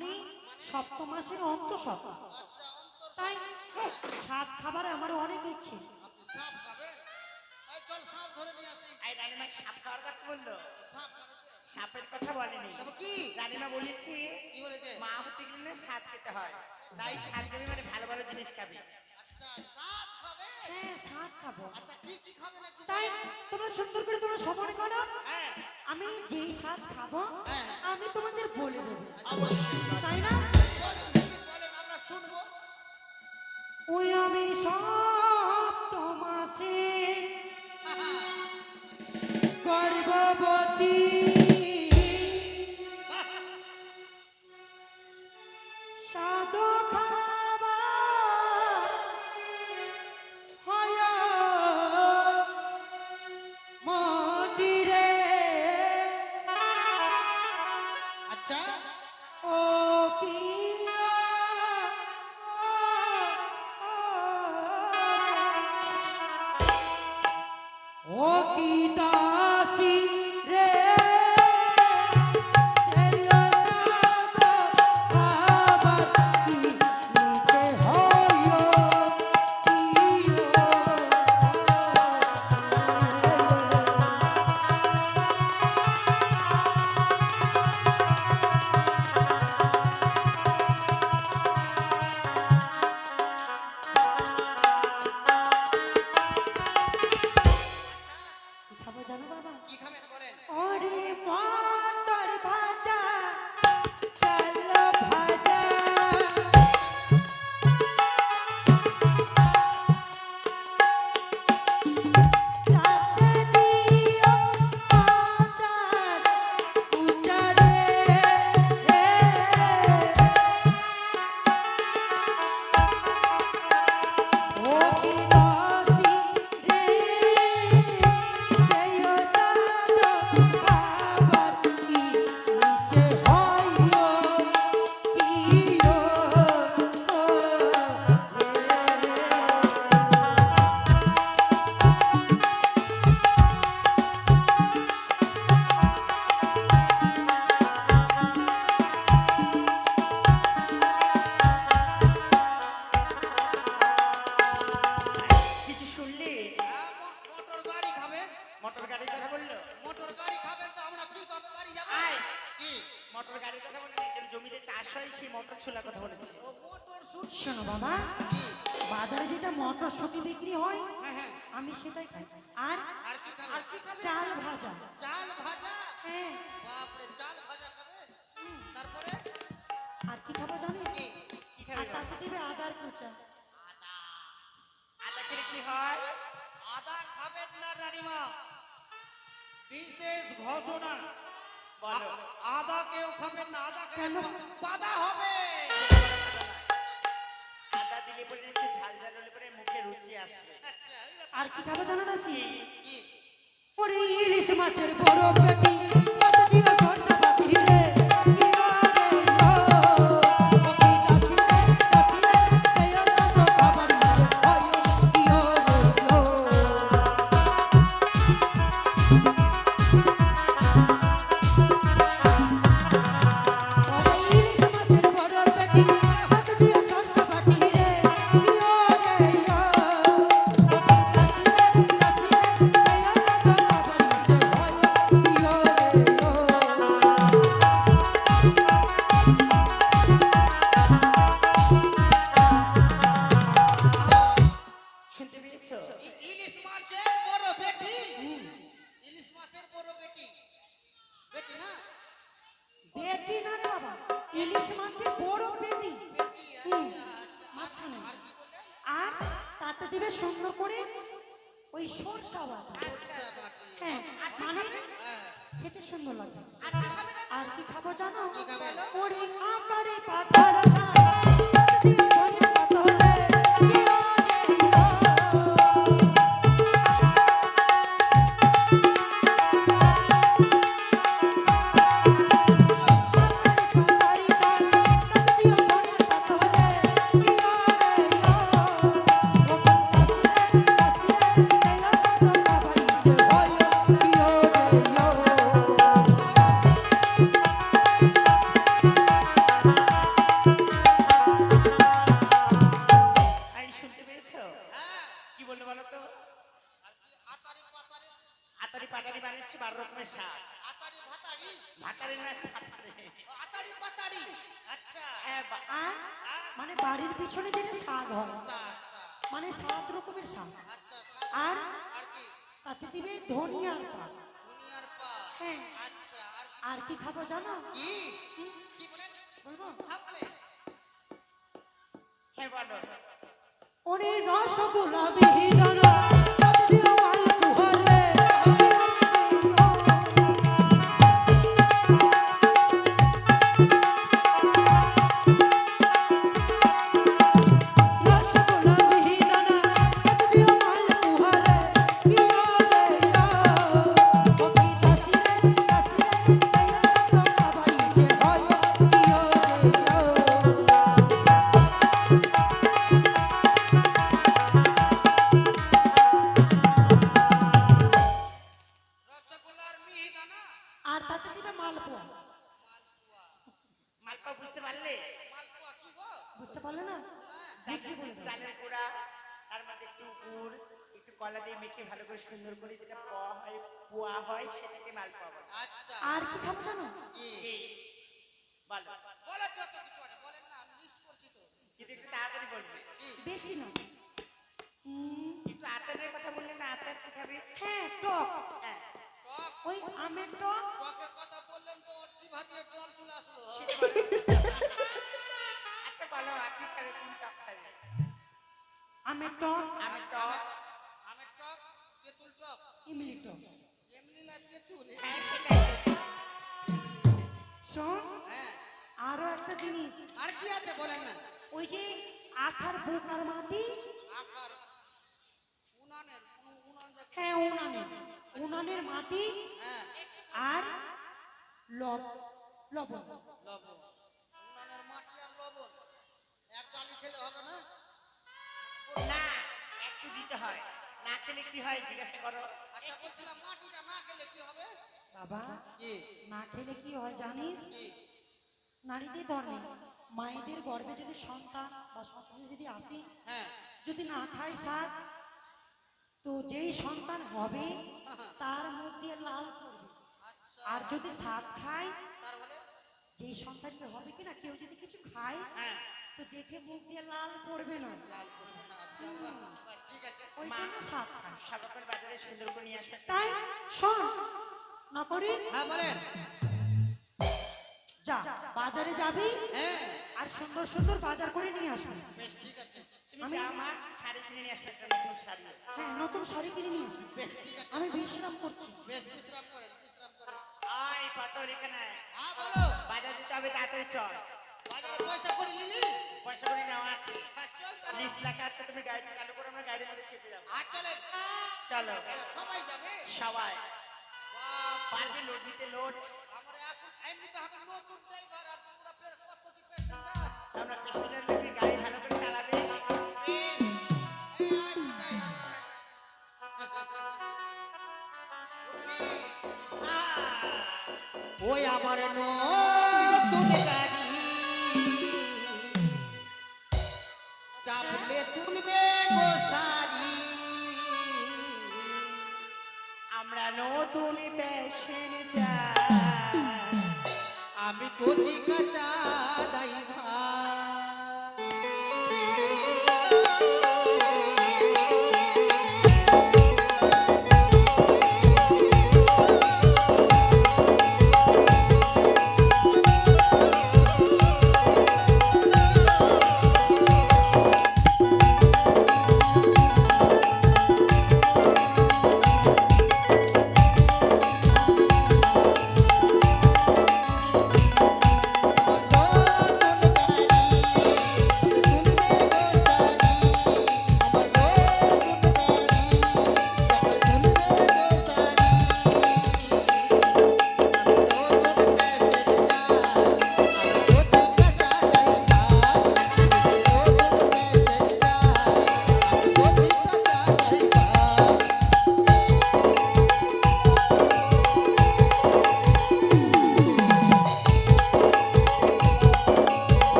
আর রানীমা সাপ তাই সাত খাবার আমার অনেক ইচ্ছে। সাপের কথা বলেনি। তবে কি? রানীমা বলেছে কি বলেছে? মা হতে গেলে সাত খেতে হয়। তাই সাত খাবি মানে ভালো ভালো জিনিস খাবে। হ্যাঁ সাত খাব। আচ্ছা তাই তোমরা সুন্দর করে তোমরা সময় করো। হ্যাঁ। আমি যেই স্বাদ খাব হ্যাঁ। আমি তোমাদের বলে দেবো। অবশ্যই তাই না? ওই আমি মাসে মোটর খাবেন তো আমরা কি যাব? কি? মোটর গাড়ির কথা বলে জমিতে চাষ হয় সেই মোটর ছোলার কথা বলেছে। ও মোটর শুট শোনো বাবা কি? বাজারে যেটা মটরশুঁটি বিক্রি হয় হ্যাঁ হ্যাঁ। আমি সেটাই খাই। আর? আর কি খাবেন কি চাল ভাজা। চাল ভাজা? হ্যাঁ। বাপরে চাল ভাজা খাবেন তারপরে? আর কি খাব জানিস কি? কি খাবি আর দিবে আদার কুচা। আদা। আদা খেলে কি হয়? আদা খাবেন না রানীমা। বিশেষ ঘটনা আদা কেউ খাবেন না আদা কেন? বাধা হবে। আদা দিলে পরে একটু ঝাল ঝাল হলে পরে মুখে রুচি আসবে। আচ্ছা। আর কি খাবে জানা দাসি কি? ওরে ইলিশ মাছের বড় পেটি। ইলিশ মাছের বড় পেটি। মাঝখানে। আর তাতে দিবে সুন্দর করে ওই সরষা বাটা। হ্যাঁ মানে খেতে সুন্দর লাগবে আর কি খাবে জানো? ওরে আকারে পাতার আর কি খাব জানো? কি? কি বলেন বলব? বলেন হ্যাঁ বলো ওরে রসগোল্লা বিহিদানা বুঝতে পারলে? মালপোয়া কি গো বুঝতে পারলে না চালের চালের গুঁড়া তার মধ্যে একটু গুড় একটু কলা দিয়ে মেখে ভালো করে সুন্দর করে যেটা পোয়া হয় পোয়া হয় সেটাকে মালপোয়া বলে। আচ্ছা। আর কি খাব জানো? কি? কি? বলো। বলো যত কিছু আছে বলেন না আমি লিস্ট করছি তো। কিন্তু একটু তাড়াতাড়ি বলবে। বেশি না। উম, আচারের কথা বললে না আচার কি খাবে? হ্যাঁ টক। হ্যাঁ। ওই আমের টক। টকের কথা বললেন তো ওর জিভা দিয়ে জল চলে আসলো আচ্ছা বলো আখি খাবে কোন টক খাবে? আমের টক। আমি টক। আমের টক তেঁতুল টক। ইমলি টক। এমনি না তেঁতুল হ্যাঁ সেটাই। শোন হ্যাঁ। আরও একটা জিনিস। আর কি আছে বলেন না? ওই যে আখার বোকার মাটি? আকার উনানের উনান হ্যাঁ উনানের। উনানের মাটি হ্যাঁ। আর লব। লবণ। লবণ উনানের মাটি আর লবণ। এক ডালি খেলে হবে না? না একটু দিতে হয়। না খেলে কি হয় জিজ্ঞাসা করো। আচ্ছা বলছিলাম মাটিটা না খেলে কি হবে? বাবা কি? না খেলে কি হয় জানিস? নারীদের ধর্মে মায়েদের গর্ভে যদি সন্তান বা সন্তান যদি আসে হ্যাঁ। যদি না খায় শাক তো যেই সন্তান হবে তার মুখ দিয়ে লাল করবে আচ্ছা। আর যদি শাক খায় তার বলে যেই সন্তানটা হবে কিনা কেউ যদি কিছু খায় হ্যাঁ। তো দেখে মুখ দিয়ে লাল করবে না। লাল করবে না আচ্ছা বাস ঠিক আছে। ওই জন্য শাক খায়। সর্বক্ষণ বাজারে সুন্দর করে নিয়ে আসবে তাই শোন না করি? হ্যাঁ বলেন। যা বাজারে যাবি হ্যাঁ। আর সুন্দর সুন্দর বাজার করে নিয়ে আসবি। বেশ ঠিক আছে। তুমি আমি- যা শাড়ি কিনে নিয়ে আসবে একটা নতুন শাড়ি। হ্যাঁ নতুন শাড়ি কিনে নিয়ে আসবি। বেশ ঠিক আছে। আমি বিশ্রাম করছি। বেশ বিশ্রাম করেন বিশ্রাম করেন। আয় পাটর এখানে হ্যাঁ বলো। হবে তাড়াতাড়ি চল। পয়সা করে নিলি? পয়সা করে নেওয়া আছে। চল লিস্ট লেখা আছে তুমি গাড়ি চালু করো আমরা গাড়ির মধ্যে চেপে যাব। আর চলেন চলো। সবাই যাবে? সবাই। পারবে লোড নিতে লোড। আমরা এখন এমনিতে হবে নতুন ড্রাইভার আর তোমরা বের কত কি প্যাসেঞ্জার আমরা গাড়ি ভালো করে চালাবে। বেশ। এই আয় পিছাই ওই আমার নতুন গাড়ি। চাপলে তুলবে গোসারি আমরা নতুন প্যাশন যা আমি কচি কাঁচা